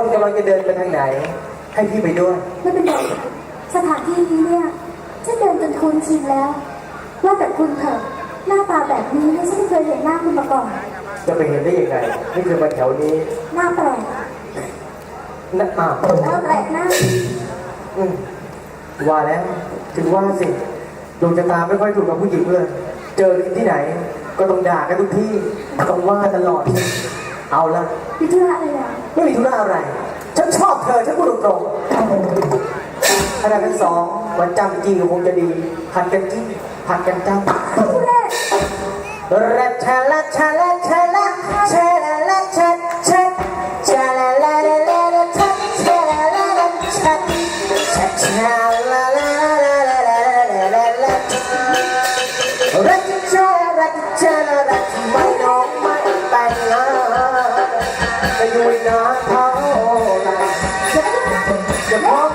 คนกำลังจะเดินไปทางไหน ให้พี่ไปด้วย ไม่เป็นไรค่ะสถานที่นี้เนี่ยฉันเดินจนคุ้นชินแล้วว่าแต่คุณเถอะหน้าตาแบบนี้เนี่ยฉันไม่เคยเห็นหน้าคุณมาก่อน จะไปเห็นได้ยังไงนี่คือมาแถวนี้หน้าแปลกนะอ้าวหน้าแปลกหน้าอืมว่าแล้ว ถึงว่าสิดวงชะตาไม่ค่อยถูกกับผู้หญิงเลย เจอกันที่ไหน ก็ต้องด่ากันทุกที่ต้องว่าตลอด เอาละพิธุระอะไรอะไม่มีธุระอะไร ฉันชอบเธอ ฉันพูดตรงๆขณะทั้งสองวันจำจริงก็คงจะดีผัดกันจิ้มผัดกันจำคุณแม่รัชละชะละชะละชะละละชะชะชะละละละละละชะชะละละละชะชะชะละละละละละละละละรัชชะรัชชะ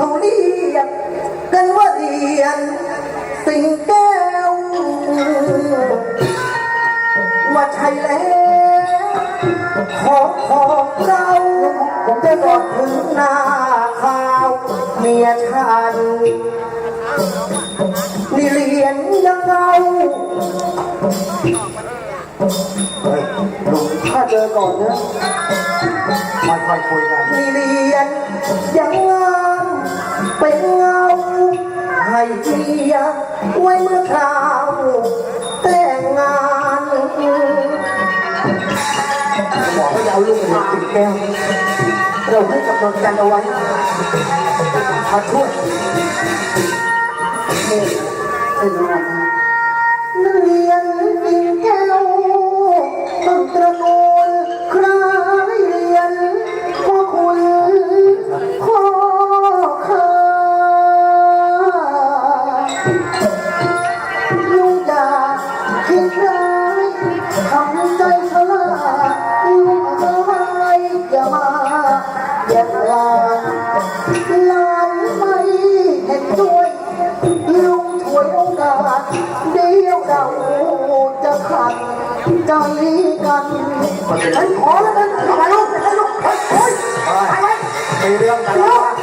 เขาเรียกกันว่าเรียน สิงแก้ว ว่าใช่แล้วของของเราผมจะบอกถึงหน้าข่าวเมียฉันนี่เรียนยังเงาลุงถ้าเจอก่อนนะค่อยคุยกันนี่เรียนยังงา เป็นเงาให้เทียไว้เมื่อคราวแต่งงานบอกว่าเอาลูกมาติดแก้ว เราให้กำลังกันเอาไว้ขอช่วยนี่เป็นยังไง ลูกอย่าคิดร้ายทำใจฉลาดลูกเอ้ยอย่ามาอย่าลาลานไม่เห็นด้วยลูกช่วยโอกาสเดียวเราจะขัดใจกันฉันขอแล้วกันอรลูกอะไรลูกเฮ้ยไรมีเรื่องกัน